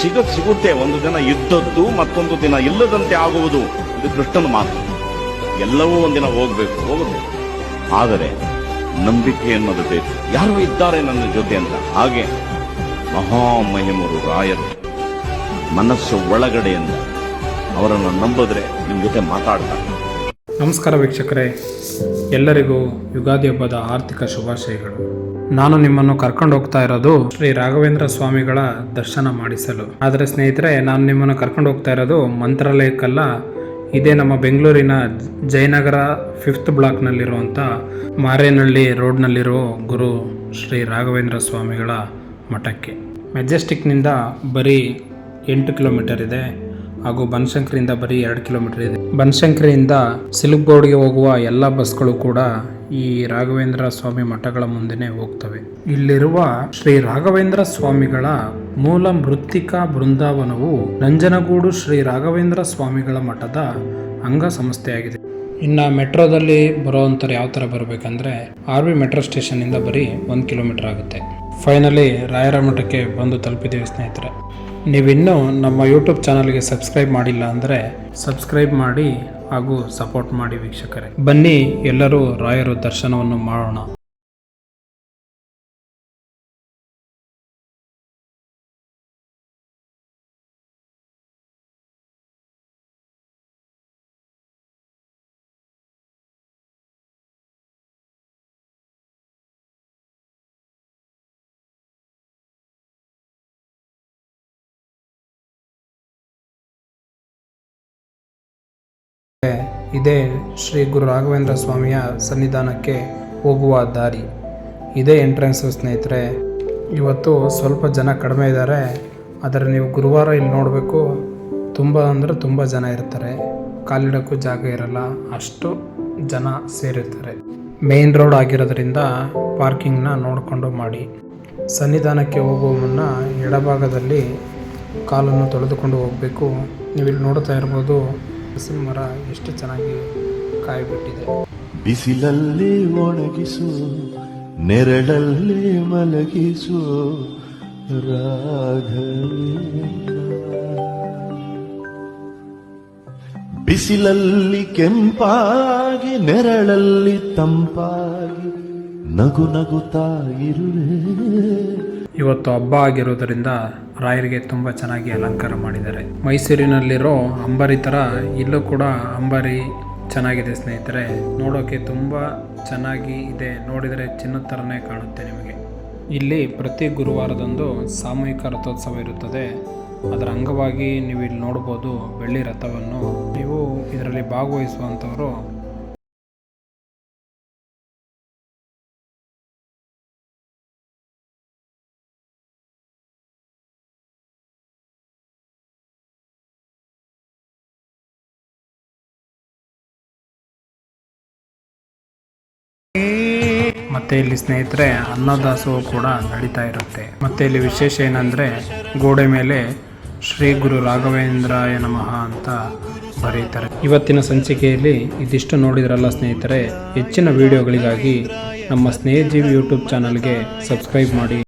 ಸಿಗದ್ ಸಿಗುತ್ತೆ ಒಂದು ದಿನ ಇದ್ದದ್ದು ಮತ್ತೊಂದು ದಿನ ಇಲ್ಲದಂತೆ ಆಗುವುದು ಇದು ಕೃಷ್ಣನ ಮಾತು. ಎಲ್ಲವೂ ಒಂದಿನ ಹೋಗ್ಬೇಕು, ಹೋಗಬೇಕು. ಆದರೆ ನಂಬಿಕೆ ಅನ್ನೋದು ಬೇಕು. ಯಾರು ಇದ್ದಾರೆ ನನ್ನ ಜೊತೆ ಅಂತ. ಹಾಗೆ ಮಹಾಮಹಿಮರು ರಾಯರು, ಮನಸ್ಸು ಒಳಗಡೆಯಿಂದ ಅವರನ್ನು ನಂಬಿದ್ರೆ ನಿಮ್ಮ ಜೊತೆ ಮಾತಾಡ್ತಾರೆ. ನಮಸ್ಕಾರ ವೀಕ್ಷಕರೇ. ಎಲ್ಲರಿಗೂ ಯುಗಾದಿ ಹಬ್ಬದ ಆರ್ಥಿಕ ಶುಭಾಶಯಗಳು. ನಾನು ನಿಮ್ಮನ್ನು ಕರ್ಕೊಂಡು ಹೋಗ್ತಾ ಇರೋದು ಶ್ರೀ ರಾಘವೇಂದ್ರ ಸ್ವಾಮಿಗಳ ದರ್ಶನ ಮಾಡಿಸಲು. ಆದರೆ ಸ್ನೇಹಿತರೆ, ನಾನು ನಿಮ್ಮನ್ನು ಕರ್ಕೊಂಡು ಹೋಗ್ತಾ ಇರೋದು ಮಂತ್ರಾಲಯಕ್ಕಲ್ಲ. ಇದೇ ನಮ್ಮ ಬೆಂಗಳೂರಿನ ಜಯನಗರ ಫಿಫ್ತ್ ಬ್ಲಾಕ್ನಲ್ಲಿರುವಂಥ ಮಾರೇನಹಳ್ಳಿ ರೋಡ್ನಲ್ಲಿರೋ ಗುರು ಶ್ರೀ ರಾಘವೇಂದ್ರ ಸ್ವಾಮಿಗಳ ಮಠಕ್ಕೆ. ಮೆಜೆಸ್ಟಿಕ್ನಿಂದ ಬರೀ ಎಂಟು ಕಿಲೋಮೀಟರ್ ಇದೆ, ಹಾಗೂ ಬನಶಂಕರಿಯಿಂದ ಬರೀ ಎರಡು ಕಿಲೋಮೀಟರ್ ಇದೆ. ಬನಶಂಕರಿಯಿಂದ ಸಿಲುಕ್ಗೋಡ್ಗೆ ಹೋಗುವ ಎಲ್ಲ ಬಸ್ಗಳು ಕೂಡ ಈ ರಾಘವೇಂದ್ರ ಸ್ವಾಮಿ ಮಠಗಳ ಮುಂದೆನೆ ಹೋಗ್ತವೆ. ಇಲ್ಲಿರುವ ಶ್ರೀ ರಾಘವೇಂದ್ರ ಸ್ವಾಮಿಗಳ ಮೂಲ ಮೃತ್ತಿಕಾ ಬೃಂದಾವನವು ನಂಜನಗೂಡು ಶ್ರೀ ರಾಘವೇಂದ್ರ ಸ್ವಾಮಿಗಳ ಮಠದ ಅಂಗ ಸಂಸ್ಥೆಯಾಗಿದೆ ಇನ್ನು ಮೆಟ್ರೋದಲ್ಲಿ ಬರೋವಂಥವ್ರು ಯಾವ ಥರ ಬರಬೇಕಂದ್ರೆ ಆರ್ ವಿ ಮೆಟ್ರೋ ಸ್ಟೇಷನಿಂದ ಬರೀ ಒಂದು ಕಿಲೋಮೀಟರ್ ಆಗುತ್ತೆ. ಫೈನಲಿ ರಾಯರ ಮಠಕ್ಕೆ ಬಂದು ತಲುಪಿದ್ದೀವಿ ಸ್ನೇಹಿತರೆ. ನೀವಿನ್ನೂ ನಮ್ಮ ಯೂಟ್ಯೂಬ್ ಚಾನಲ್ಗೆ ಸಬ್ಸ್ಕ್ರೈಬ್ ಮಾಡಿಲ್ಲ ಅಂದರೆ ಸಬ್ಸ್ಕ್ರೈಬ್ ಮಾಡಿ ಹಾಗೂ ಸಪೋರ್ಟ್ ಮಾಡಿ ವೀಕ್ಷಕರೇ. ಬನ್ನಿ ಎಲ್ಲರೂ ರಾಯರು ದರ್ಶನವನ್ನು ಮಾಡೋಣ. ಇದೇ ಶ್ರೀ ಗುರು ರಾಘವೇಂದ್ರ ಸ್ವಾಮಿಯ ಸನ್ನಿಧಾನಕ್ಕೆ ಹೋಗುವ ದಾರಿ. ಇದೇ ಎಂಟ್ರೆನ್ಸ್ ಸ್ನೇಹಿತರೆ, ಇವತ್ತು ಸ್ವಲ್ಪ ಜನ ಕಡಿಮೆ ಇದ್ದಾರೆ. ಆದರೆ ನೀವು ಗುರುವಾರ ಇಲ್ಲಿ ನೋಡಬೇಕು, ತುಂಬ ಅಂದರೆ ತುಂಬ ಜನ ಇರ್ತಾರೆ. ಕಾಲಿಡೋಕ್ಕೂ ಜಾಗ ಇರಲ್ಲ, ಅಷ್ಟು ಜನ ಸೇರಿರ್ತಾರೆ. ಮೇನ್ ರೋಡ್ ಆಗಿರೋದ್ರಿಂದ ಪಾರ್ಕಿಂಗ್ನ ನೋಡಿಕೊಂಡು ಮಾಡಿ. ಸನ್ನಿಧಾನಕ್ಕೆ ಹೋಗುವ ಮುನ್ನ ಎಡಭಾಗದಲ್ಲಿ ಕಾಲನ್ನು ತೊಳೆದುಕೊಂಡು ಹೋಗಬೇಕು. ನೀವು ಇಲ್ಲಿ ನೋಡ್ತಾ ಇರ್ಬೋದು ಹಸಿರು ಮರ ಎಷ್ಟು ಚೆನ್ನಾಗಿ ಕಾಯಿ ಬಿಟ್ಟಿದೆ ಬಿಸಿಲಲ್ಲಿ ಒಣಗಿಸು ನೆರಳಲ್ಲಿ ಮಲಗಿಸು ಬಿಸಿಲಲ್ಲಿ ಕೆಂಪಾಗಿ ನೆರಳಲ್ಲಿ ತಂಪಾಗಿ ನಗು ನಗುತ್ತಾ ಇರುವೆ. ಇವತ್ತು ಹಬ್ಬ ಆಗಿರೋದರಿಂದ ರಾಯರಿಗೆ ತುಂಬ ಚೆನ್ನಾಗಿ ಅಲಂಕಾರ ಮಾಡಿದ್ದಾರೆ. ಮೈಸೂರಿನಲ್ಲಿರೋ ಅಂಬಾರಿ ಥರ ಇಲ್ಲೂ ಕೂಡ ಅಂಬಾರಿ ಚೆನ್ನಾಗಿದೆ ಸ್ನೇಹಿತರೆ. ನೋಡೋಕೆ ತುಂಬ ಚೆನ್ನಾಗಿ ಇದೆ. ನೋಡಿದರೆ ಚಿನ್ನದ ಥರನೇ ಕಾಣುತ್ತೆ ನಿಮಗೆ. ಇಲ್ಲಿ ಪ್ರತಿ ಗುರುವಾರದಂದು ಸಾಮೂಹಿಕ ರಥೋತ್ಸವ ಇರುತ್ತದೆ. ಅದರ ಅಂಗವಾಗಿ ನೀವು ಇಲ್ಲಿ ನೋಡ್ಬೋದು ಬೆಳ್ಳಿ ರಥವನ್ನು. ನೀವು ಇದರಲ್ಲಿ ಭಾಗವಹಿಸುವಂಥವರು ಮತ್ತೆ ಇಲ್ಲಿ ಸ್ನೇಹಿತರೆ, ಅನ್ನದಾಸೋಹ ಕೂಡ ನಡೀತಾ ಇರುತ್ತೆ. ಮತ್ತೆ ಇಲ್ಲಿ ವಿಶೇಷ ಏನಂದ್ರೆ, ಗೋಡೆ ಮೇಲೆ ಶ್ರೀ ಗುರು ರಾಘವೇಂದ್ರಾಯ ನಮಃ ಅಂತ ಬರೀತಾರೆ ಇವತ್ತಿನ ಸಂಚಿಕೆಯಲ್ಲಿ ಇದಿಷ್ಟು ನೋಡಿದ್ರಲ್ಲ ಸ್ನೇಹಿತರೆ, ಹೆಚ್ಚಿನ ವಿಡಿಯೋಗಳಿಗಾಗಿ ನಮ್ಮ ಸ್ನೇಹಜೀವಿ ಯೂಟ್ಯೂಬ್ ಚಾನಲ್ಗೆ ಸಬ್ಸ್ಕ್ರೈಬ್ ಮಾಡಿ.